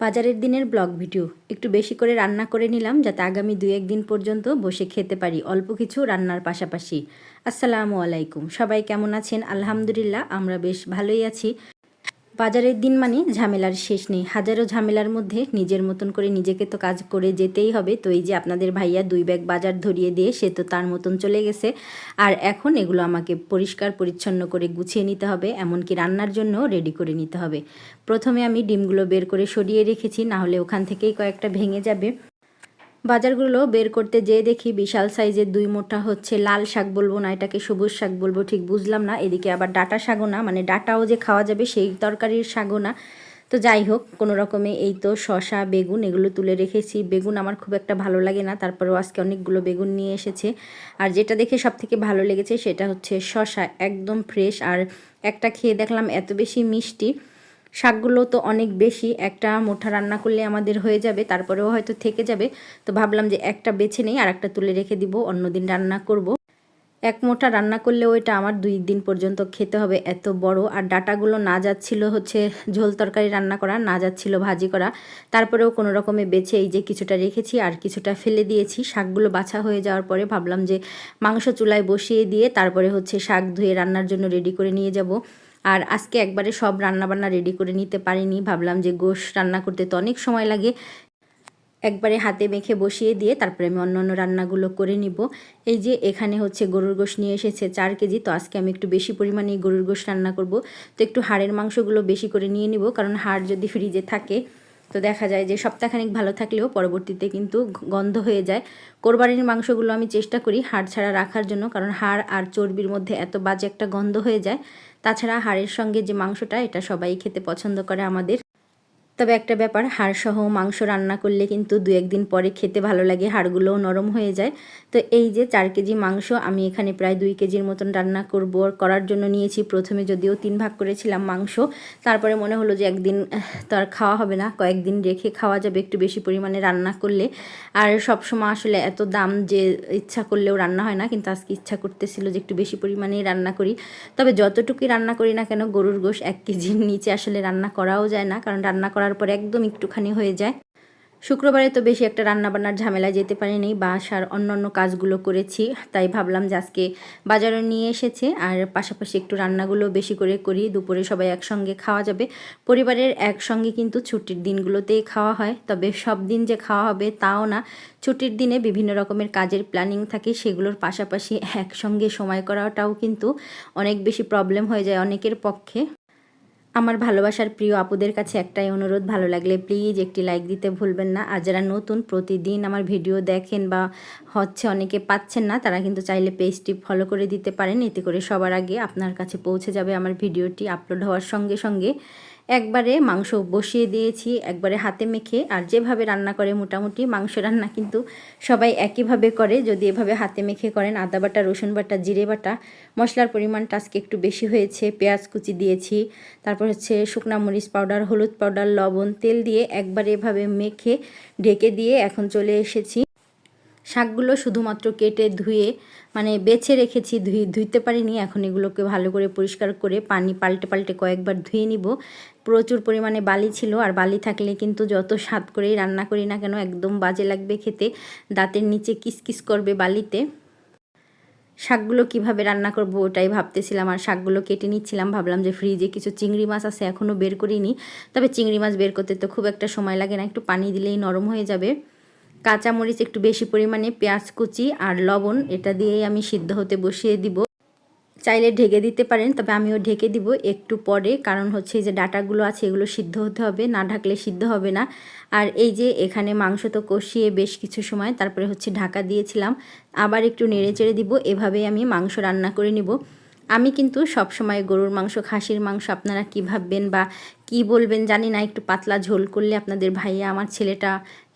বাজারের দিনের blog video. একটু বেশি করে রান্না করে নিলাম যাতে আগামী দুই একদিন পর্যন্ত বসে খেতে পারি অল্প কিছু রান্নার পাশাপাশি। আসসালামু আলাইকুম। সবাই কেমন আছেন? আলহামদুলিল্লাহ, আমরা বেশ ভালোই আছি। বাজারের দিন মানে ঝামেলার শেষ নেই। হাজারো ঝামেলার মধ্যে নিজের মতন করে নিজেকে তো কাজ করে যেতেই হবে। তো এই যে আপনাদের ভাইয়া দুই ব্যাগ বাজার ধরিয়ে দিয়ে সে তো তার মতন চলে গেছে। আর এখন এগুলো আমাকে পরিষ্কার পরিচ্ছন্ন করে গুছিয়ে নিতে হবে, এমনকি রান্নার জন্য রেডি করে নিতে হবে। প্রথমে আমি ডিমগুলো বের করে সরিয়ে রেখেছি না হলে ওখান থেকেই কয়েকটা ভেঙে যাবে। বাজারগুলো বের করতে যেয়ে দেখি বিশাল সাইজের দুই মোটা হচ্ছে লাল শাক বলব না, এটাকে সবুজ শাক বলব, ঠিক বুঝলাম না। এদিকে আবার ডাটা শাকও না মানে ডাটাও যে খাওয়া যাবে সেই তরকারির শাকও না। তো যাই হোক, কোনো রকমে এই তো শশা বেগুন এগুলো তুলে রেখেছি। বেগুন আমার খুব একটা ভালো লাগে না, তারপরেও আজকে অনেকগুলো বেগুন নিয়ে এসেছে। আর যেটা দেখে সব থেকে ভালো লেগেছে সেটা হচ্ছে শশা একদম ফ্রেশ আর একটা খেয়ে দেখলাম এত বেশি মিষ্টি। শাকগুলো তো অনেক বেশি, একটা মোটা রান্না করলে আমাদের হয়ে যাবে, তারপরেও হয়তো থেকে যাবে। তো ভাবলাম যে একটা বেছে নেই, আর একটা তুলে রেখে দিব, অন্যদিন রান্না করব। এক মোটা রান্না করলেও এটা আমার দুই দিন পর্যন্ত খেতে হবে, এত বড়। আর ডাটাগুলো না যাচ্ছিল হচ্ছে ঝোল তরকারি রান্না করা, না যাচ্ছিল ভাজি করা। তারপরেও কোনো রকমে বেছে এই যে কিছুটা রেখেছি, আর কিছুটা ফেলে দিয়েছি। শাকগুলো বাছা হয়ে যাওয়ার পরে ভাবলাম যে মাংস চুলায় বসিয়ে দিয়ে তারপরে হচ্ছে শাক ধুয়ে রান্নার জন্য রেডি করে নিয়ে যাব। আর আজকে একবারে সব রান্নাবান্না রেডি করে নিতে পারিনি। ভাবলাম যে গোশ রান্না করতে তো অনেক সময় লাগে। একবারে হাতে মেখে বসিয়ে দিয়ে তারপরে আমি অন্য অন্য রান্নাগুলো করে নিব। এই যে এখানে হচ্ছে গরুর গোশ নিয়ে এসেছে চার কেজি, তো আজকে আমি একটু বেশি পরিমাণে গরুর গোশ রান্না করব। তো একটু হাড়ের মাংসগুলো বেশি করে নিয়ে নিব, কারণ হাড় যদি ফ্রিজে থাকে তো দেখা যায় যে সপ্তাহখানিক ভালো থাকলেও পরবর্তীতে কিন্তু গন্ধ হয়ে যায়। কোরবানির মাংসগুলো আমি চেষ্টা করি হাড় ছাড়া রাখার জন্য, কারণ হাড় আর চর্বির মধ্যে এত বাজে একটা গন্ধ হয়ে যায়। তাছাড়া হাড়ের সঙ্গে যে মাংসটা, এটা সবাই খেতে পছন্দ করে আমাদের। তবে একটা ব্যাপার, হাড়সহ মাংস রান্না করলে কিন্তু দু একদিন পরে খেতে ভালো লাগে, হাড়গুলোও নরম হয়ে যায়। তো এই যে চার কেজি মাংস আমি এখানে প্রায় দুই কেজির মতন রান্না করব, করার জন্য নিয়েছি প্রথমে যদিও তিন ভাগ করেছিলাম মাংস, তারপরে মনে হলো যে একদিন, তো আর খাওয়া হবে না, কয়েকদিন রেখে খাওয়া যাবে একটু বেশি পরিমাণে রান্না করলে। আর সবসময় আসলে এত দাম যে ইচ্ছা করলেও রান্না হয় না, কিন্তু আজকে ইচ্ছা করতেছিল যে একটু বেশি পরিমাণেই রান্না করি। তবে যতটুকুই রান্না করি না কেন, গরুর গোশ এক কেজির নিচে আসলে রান্না করাও যায় না, কারণ রান্না করা করার পর একদম একটুখানি হয়ে যায়। শুক্রবারে তো বেশি একটা রান্নাবান্নার ঝামেলা যেতে পারিনি বাসার অন্য অন্য কাজগুলো করেছি, তাই ভাবলাম যে আজকে বাজারে নিয়ে এসেছে আর পাশাপাশি একটু রান্নাগুলো বেশি করে করি, দুপুরে সবাই একসঙ্গে খাওয়া যাবে। পরিবারের একসঙ্গে কিন্তু ছুটির দিনগুলোতেই খাওয়া হয়, তবে সব দিন যে খাওয়া হবে তাও না। ছুটির দিনে বিভিন্ন রকমের কাজের প্ল্যানিং থাকে, সেগুলোর পাশাপাশি একসঙ্গে সময় করাটাও কিন্তু অনেক বেশি প্রবলেম হয়ে যায় অনেকের পক্ষে। আমার ভালোবাসার প্রিয় আপুদের কাছে একটাই অনুরোধ, ভালো লাগলে প্লিজ একটি লাইক দিতে ভুলবেন না। আর যারা নতুন প্রতিদিন আমার ভিডিও দেখেন বা হচ্ছে অনেকে পাচ্ছেন না, তারা কিন্তু চাইলে পেজটি ফলো করে দিতে পারেন। এতে করে সবার আগে আপনার কাছে পৌঁছে যাবে আমার ভিডিওটি আপলোড হওয়ার সঙ্গে সঙ্গে। একবারে মাংস বসিয়ে দিয়েছি, একবারে হাতে মেখে। আর যেভাবে রান্না করে মোটামুটি মাংস রান্না কিন্তু সবাই একইভাবে করে। যদি এভাবে হাতে মেখে করেন, আদা বাটা, রসুন বাটা, জিরে বাটা, মশলার পরিমাণটা আজকে একটু বেশি হয়েছে। পেঁয়াজ কুচি দিয়েছি, তারপর হচ্ছে শুকনা মরিচ পাউডার, হলুদ পাউডার, লবণ, তেল দিয়ে একবারে এভাবে মেখে, ঢেকে দিয়ে এখন চলে এসেছি। শাকগুলো শুধুমাত্র কেটে ধুয়ে মানে বেছে রেখেছি, ধুই, ধুইতে পারিনি। এখন এগুলোকে ভালো করে পরিষ্কার করে পানি পাল্টে পাল্টে কয়েকবার ধুয়ে নিব। প্রচুর পরিমাণে বালি ছিল, আর বালি থাকলে কিন্তু যত স্বাদ করেই রান্না করি না কেন, একদম বাজে লাগবে খেতে। দাঁতের নিচে কিসকিস করবে বালিতে। শাকগুলো কীভাবে রান্না করব ওটাই ভাবতেছিলাম, আর শাকগুলো কেটে নিচ্ছিলাম। ভাবলাম যে ফ্রিজে কিছু চিংড়ি মাছ আছে এখনও বের করিনি। তবে চিংড়ি মাছ বের করতে তো খুব একটা সময় লাগে না, একটু পানি দিলেই নরম হয়ে যাবে। কাঁচামরিচ একটু বেশি পরিমাণে, পেঁয়াজ কুচি আর লবণ, এটা দিয়েই আমি সিদ্ধ হতে বসিয়ে দিব। চাইলে ঢেকে দিতে পারেন, তবে আমিও ঢেকে দিব একটু পরে, কারণ হচ্ছে যে ডাটাগুলো আছে, এগুলো সিদ্ধ হতে হবে, না ঢাকলে সিদ্ধ হবে না। আর এই যে এখানে মাংস তো কষিয়ে বেশ কিছু সময়, তারপরে হচ্ছে ঢাকা দিয়েছিলাম, আবার একটু নেড়ে চেড়ে দিব, এভাবেই আমি মাংস রান্না করে নিব। আমি কিন্তু সব সময় গরুর মাংস, খাসির মাংস আপনারা কী ভাববেন বা কি বলবেন জানি না, একটু পাতলা ঝোল করলে আপনাদের ভাইয়া, আমার ছেলেটা,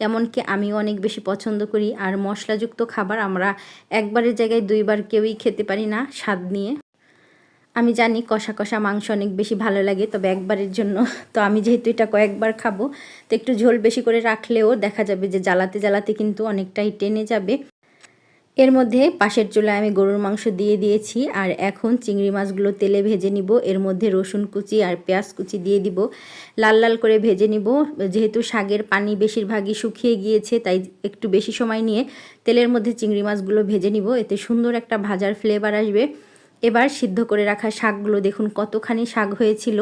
এমনকি আমিও অনেক বেশি পছন্দ করি। আর মশলাযুক্ত খাবার আমরা একবারের জায়গায় দুইবার কেউই খেতে পারি না স্বাদ নিয়ে। আমি জানি কষা কষা মাংস অনেক বেশি ভালো লাগে, তবে একবারের জন্য তো আমি যেহেতু এটা কয়েকবার খাব, তো একটু ঝোল বেশি করে রাখলেও দেখা যাবে যে জ্বালাতে জ্বালাতে কিন্তু অনেকটাই টেনে যাবে। এর মধ্যে পাশের চুলায় আমি গরুর মাংস দিয়ে দিয়েছি, আর এখন চিংড়ি মাছগুলো তেলে ভেজে নিব। এর মধ্যে রসুন কুচি আর পেঁয়াজ কুচি দিয়ে দিব। লাল লাল করে ভেজে নিব। যেহেতু শাকের পানি বেশিরভাগই শুকিয়ে গিয়েছে, তাই একটু বেশি সময় নিয়ে তেলের মধ্যে চিংড়ি মাছগুলো ভেজে নিব। এতে সুন্দর একটা ভাজার ফ্লেভার আসবে। এবার সিদ্ধ করে রাখা শাকগুলো দেখুন কতখানি শাক হয়েছিল।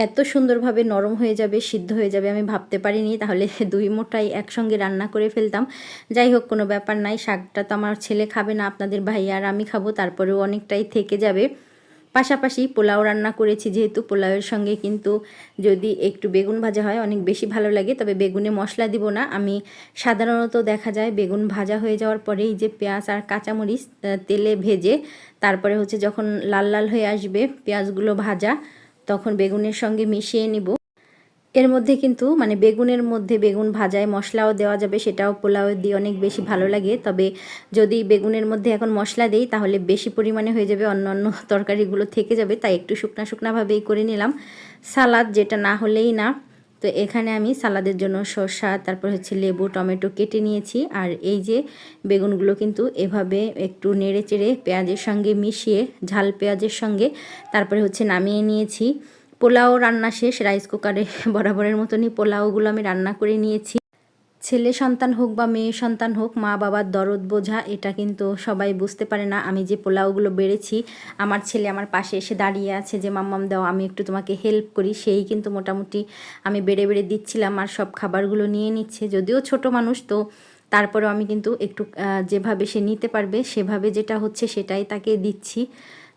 এত সুন্দরভাবে নরম হয়ে যাবে, সিদ্ধ হয়ে যাবে আমি ভাবতে পারিনি, তাহলে দুই মোটাই একসঙ্গে রান্না করে ফেলতাম। যাই হোক, কোনো ব্যাপার নাই, শাকটা তো আমার ছেলে খাবে না, আপনাদের ভাই আর আমি খাব, তারপরেও অনেকটাই থেকে যাবে। পাশাপাশি পোলাও রান্না করেছি, যেহেতু পোলাওয়ের সঙ্গে কিন্তু যদি একটু বেগুন ভাজা হয়, অনেক বেশি ভালো লাগে, তবে বেগুনে মশলা দিব না। আমি সাধারণত দেখা যায় বেগুন ভাজা হয়ে যাওয়ার পরেই যে পেঁয়াজ আর কাঁচামরিচ তেলে ভেজে, তারপরে হচ্ছে যখন লাল লাল হয়ে আসবে, পেঁয়াজগুলো ভাজা তখন বেগুনের সঙ্গে মিশিয়ে নিব। এর মধ্যে কিন্তু মানে বেগুনের মধ্যে বেগুন ভাজায় মশলাও দেওয়া যাবে, সেটাও পোলাও দিয়ে অনেক বেশি ভালো লাগে। তবে যদি বেগুনের মধ্যে এখন মশলা দেই, তাহলে বেশি পরিমাণে হয়ে যাবে, অন্য অন্য তরকারিগুলো থেকে যাবে। তাই একটু শুকনা শুকনাভাবেই করে নিলাম। সালাদ যেটা না হলেই না। তো এখানে আমি সালাদের জন্য শসা তারপর হচ্ছে লেবু, টমেটো কেটে নিয়েছি। আর এই যে বেগুনগুলো কিন্তু এভাবে একটু নেড়ে চেড়ে পেঁয়াজের সঙ্গে মিশিয়ে, ঝাল পেঁয়াজের সঙ্গে তারপরে হচ্ছে নামিয়ে নিয়েছি। পোলাও রান্না শেষ রাইস কুকারে বরাবরের মতনই পোলাওগুলো আমি রান্না করে নিয়েছি। ছেলে সন্তান হোক বা মেয়ে সন্তান হোক, মা বাবার দরদ বোঝা, এটা কিন্তু সবাই বুঝতে পারে না। আমি যে পোলাওগুলো বেড়েছি, আমার ছেলে আমার পাশে এসে দাঁড়িয়ে আছে যে, মাম্মাম, দাও, আমি একটু তোমাকে হেল্প করি। সেই কিন্তু মোটামুটি আমি বেড়ে বেড়ে দিচ্ছিলাম আর সব খাবারগুলো নিয়ে নিচ্ছে। যদিও ছোট মানুষ, তো তারপরেও আমি কিন্তু একটু যেভাবে সে নিতে পারবে, সেভাবে যেটা হচ্ছে সেটাই তাকে দিচ্ছি।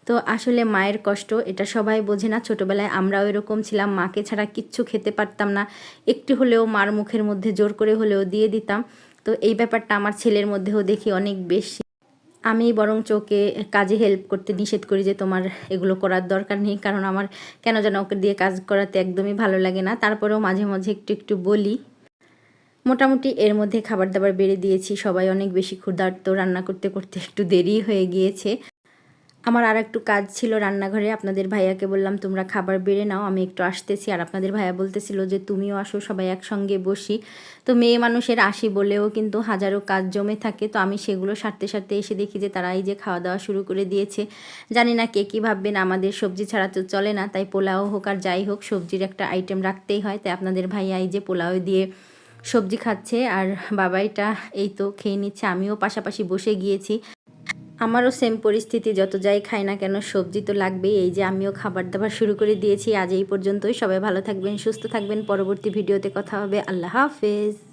তো আসলে মায়ের কষ্ট, এটা সবাই বোঝে না। ছোটোবেলায় আমরাও এরকম ছিলাম, মাকে ছাড়া কিচ্ছু খেতে পারতাম না। একটু হলেও মার মুখের মধ্যে জোর করে হলেও দিয়ে দিতাম। তো এই ব্যাপারটা আমার ছেলের মধ্যেও দেখি অনেক বেশি। আমি বরং চোখে কাজে হেল্প করতে নিষেধ করি যে তোমার এগুলো করার দরকার নেই, কারণ আমার কেন যেন ওকে দিয়ে কাজ করাতে একদমই ভালো লাগে না। তারপরেও মাঝে মাঝে একটু একটু বলি। মোটামুটি এর মধ্যে খাবার দাবার বেড়ে দিয়েছি। সবাই অনেক বেশি ক্ষুধার্ত, রান্না করতে করতে একটু দেরি হয়ে গিয়েছে। আমার আর একটু কাজ ছিল রান্নাঘরে, আপনাদের ভাইয়াকে বললাম, তোমরা খাবার বেড়ে নাও, আমি একটু আসতেছি। আর আপনাদের ভাইয়া বলতেছিল যে, তুমিও আসো, সবাই একসঙ্গে বসি। তো মেয়ে মানুষের আসি বলেও কিন্তু হাজারো কাজ জমে থাকে। তো আমি সেগুলো সারতে সারতে এসে দেখি যে, তারা এই যে খাওয়া দাওয়া শুরু করে দিয়েছে। জানি না কে কী ভাববেন আমাদের সবজি ছাড়া তো চলে না, তাই পোলাও হোক আর যাই হোক, সবজির একটা আইটেম রাখতেই হয়। তাই আপনাদের ভাইয়া এই যে পোলাও দিয়ে সবজি খাচ্ছে, আর বাবাইটা এই তো খেয়ে নিচ্ছে। আমিও পাশাপাশি বসে গিয়েছি। আমারও সেম পরিস্থিতি, যত যাই খাই না কেন, সবজি তো লাগবেই। এই যে আমিও খাবার দাবার শুরু করে দিয়েছি, আজ এই পর্যন্তই। সবাই ভালো থাকবেন, সুস্থ থাকবেন। পরবর্তী ভিডিওতে কথা হবে। আল্লাহ হাফেজ।